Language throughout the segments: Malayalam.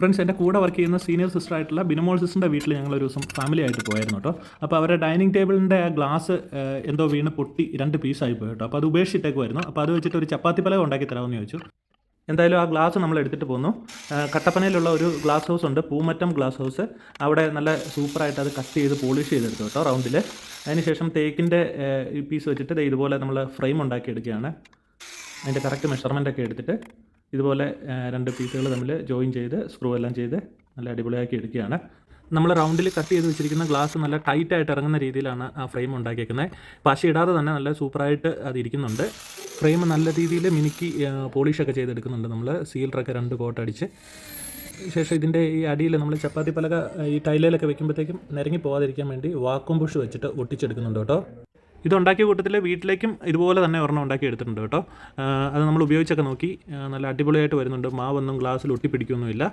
ഫ്രണ്ട്സ് എന്റെ കൂടെ വർക്ക് ചെയ്യുന്ന സീനിയർ സിസ്റ്റർ ആയിട്ടുള്ള ബിനമോൾ സിസ്റ്ററിന്റെ വീട്ടിൽ ഞങ്ങൾ ഒരു ദിവസം ഫാമിലി ആയിട്ട് പോയായിരുന്നു കേട്ടോ. അപ്പോൾ അവരുടെ ഡൈനിങ് ടേബിളിന്റെ ആ ഗ്ലാസ് എന്തോ വീണ് പൊട്ടി രണ്ട് പീസായി പോയി കേട്ടോ. അപ്പോൾ അത് ഉപേക്ഷിച്ചിട്ടേക്കുമായിരുന്നു അപ്പോൾ അത് വെച്ചിട്ട് ഒരു ചപ്പാത്തി പലക ഉണ്ടാക്കി തരാമെന്ന് ചോദിച്ചു. എന്തായാലും ആ ഗ്ലാസ് നമ്മൾ എടുത്തിട്ട് പോന്നു. കട്ടപ്പനയിലുള്ള ഒരു ഗ്ലാസ് ഹൗസ് ഉണ്ട് പൂമറ്റം ഗ്ലാസ് ഹൗസ് അവിടെ നല്ല സൂപ്പറായിട്ട് അത് കട്ട് ചെയ്ത് പോളിഷ് ചെയ്തെടുത്തു കേട്ടോ റൗണ്ടിൽ അതിനുശേഷം തേക്കിന്റെ പീസ് വെച്ചിട്ട് ഇതുപോലെ നമ്മൾ ഫ്രെയിം ഉണ്ടാക്കിയെടുക്കുകയാണ്. അതിന്റെ കറക്റ്റ് മെഷർമെന്റ് ഒക്കെ എടുത്തിട്ട് ഇതുപോലെ രണ്ട് പീസുകൾ തമ്മിൽ ജോയിൻ ചെയ്ത് സ്ക്രൂ എല്ലാം ചെയ്ത് നല്ല അടിപൊളിയാക്കി എടുക്കുകയാണ്. നമ്മൾ റൗണ്ടിൽ കട്ട് ചെയ്ത് വെച്ചിരിക്കുന്ന ഗ്ലാസ് നല്ല ടൈറ്റ് ആയിട്ട് ഇറങ്ങുന്ന രീതിയിലാണ് ആ ഫ്രെയിം ഉണ്ടാക്കിയേക്കുന്നത്. പശ ഇടാതെ തന്നെ നല്ല സൂപ്പറായിട്ട് അത് ഇരിക്കുന്നുണ്ട്. ഫ്രെയിം നല്ല രീതിയിൽ മിനുക്കി പോളിഷൊക്കെ ചെയ്തെടുക്കുന്നുണ്ട് നമ്മൾ സീലറൊക്കെ രണ്ട് കോട്ട് അടിച്ച്. ശേഷം ഇതിന്റെ ഈ അടിയിൽ നമ്മൾ ചപ്പാത്തി പലക ഈ ടൈലയിലൊക്കെ വെക്കുമ്പോഴത്തേക്കും നിരങ്ങി പോകാതിരിക്കാൻ വേണ്ടി വാക്കും പുഷ് വെച്ചിട്ട് ഒട്ടിച്ചെടുക്കുന്നുണ്ട് കേട്ടോ. ഇതുണ്ടാക്കിയ കൂട്ടത്തിൽ വീട്ടിലേക്കും ഇതുപോലെ തന്നെ ഒരെണ്ണം ഉണ്ടാക്കി എടുത്തിട്ടുണ്ട് കേട്ടോ. അത് നമ്മൾ ഉപയോഗിച്ചൊക്കെ നോക്കി നല്ല അടിപൊളിയായിട്ട് വരുന്നുണ്ട്. മാവൊന്നും ഗ്ലാസ്സിൽ ഒട്ടിപ്പിടിക്കൊന്നുമില്ല.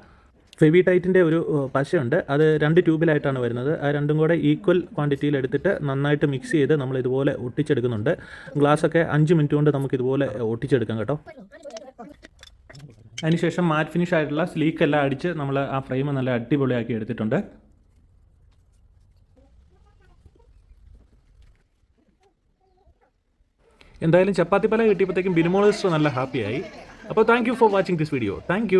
ഫെവി ടൈറ്റിന്റെ ഒരു പശയുണ്ട്. അത് രണ്ട് ട്യൂബിലായിട്ടാണ് വരുന്നത്. ആ രണ്ടും കൂടെ ഈക്വൽ ക്വാണ്ടിറ്റിയിൽ എടുത്തിട്ട് നന്നായിട്ട് മിക്സ് ചെയ്ത് നമ്മൾ ഇതുപോലെ ഒട്ടിച്ചെടുക്കുന്നുണ്ട്. ഗ്ലാസ്സൊക്കെ അഞ്ച് മിനിറ്റ് കൊണ്ട് നമുക്ക് ഇതുപോലെ ഒട്ടിച്ചെടുക്കാം കേട്ടോ. അതിനുശേഷം മാറ്റ് ഫിനിഷ് ആയിട്ടുള്ള സ്ലീക്കെല്ലാം അടിച്ച് നമ്മൾ ആ ഫ്രെയിം നല്ല അടിപൊളിയാക്കി എടുത്തിട്ടുണ്ട്. എന്തായാലും ചപ്പാത്തി പല കിട്ടിയപ്പോഴത്തേക്കും ബിനുമോളിസ്റ്റ് നല്ല ഹാപ്പിയായി. അപ്പോൾ thank you for watching this video thank